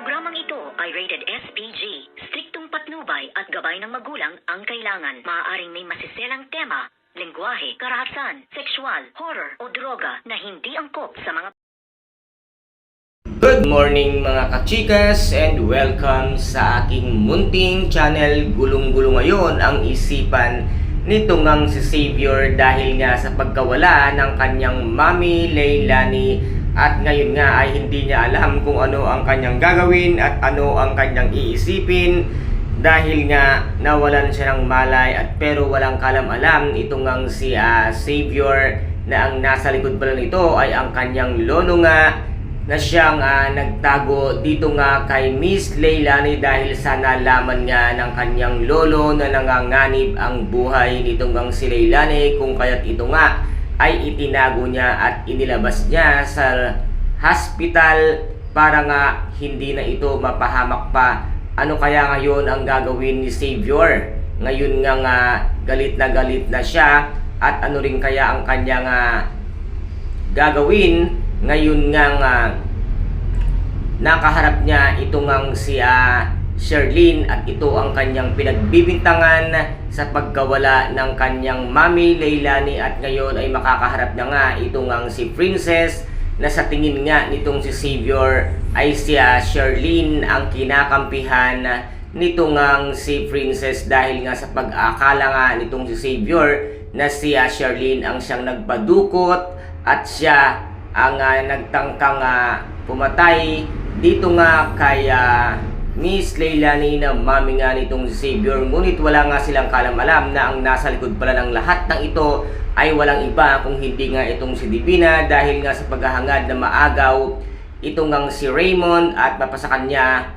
Programang ito ay rated SPG. Striktong patnubay at gabay ng magulang ang kailangan. Maaaring may masiselang tema, lengguwahe, karahasan, sexual, horror o droga na hindi angkop sa mga Good morning mga kachikas and welcome sa aking munting channel Gulong-Gulo ngayon ang isipan nito ngang si Savior dahil nga sa pagkawala ng kanyang mami Leilani at ngayon nga ay hindi niya alam kung ano ang kanyang gagawin at ano ang kanyang iisipin. Dahil nga nawalan siya ng malay at pero walang kalam-alam ito ngang si ah, Savior na ang nasa likod pala nito ay ang kanyang lolo nga na siyang ah, nagtago dito nga kay Miss Leilani dahil sa nalaman nga ng kanyang lolo na nanganganib ang buhay nitong ang si Leilani kung kaya't ito nga ay itinago niya at inilabas niya sa hospital para nga hindi na ito mapahamak pa. Ano kaya ngayon ang gagawin ni Savior? Ngayon nga nga galit na galit na siya at ano rin kaya ang kanyang ah, gagawin ngayon nga nga nakaharap niya ito ngang si ah, Sherlyn at ito ang kanyang pinagbibintangan sa pagkawala ng kanyang mami Leilani. At ngayon ay makakaharap na nga ito ngang si Princess na sa tingin nga nitong si Savior ay si ah, Sherlyn ang kinakampihan nito ngang si Princess. Dahil nga sa pag-akala nga nitong si Savior na si ah, Sherlyn ang siyang nagpadukot at siya ang ah, nagtangkang ah, pumatay dito nga kay ah, Miss Leilani na mami nga nitong si Savior ngunit wala nga silang kalam-alam na ang nasa likod pala ng lahat ng ito ay walang iba kung hindi nga itong si Divina dahil nga sa paghahangad na maagaw itong ngang si Raymond at mapasa kanya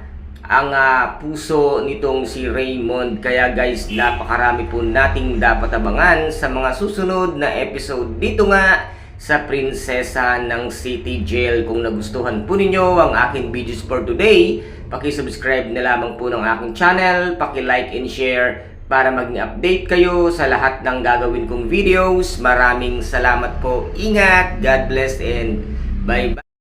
ang ah, puso nitong si Raymond. Kaya guys, napakarami po nating dapat abangan sa mga susunod na episode dito nga sa Prinsesa ng City Jail. Kung nagustuhan po ninyo ang aking videos for today, paki-subscribe na lamang po ng aking channel, paki-like and share para maging update kayo sa lahat ng gagawin kong videos. Maraming salamat po. Ingat, God bless and bye-bye.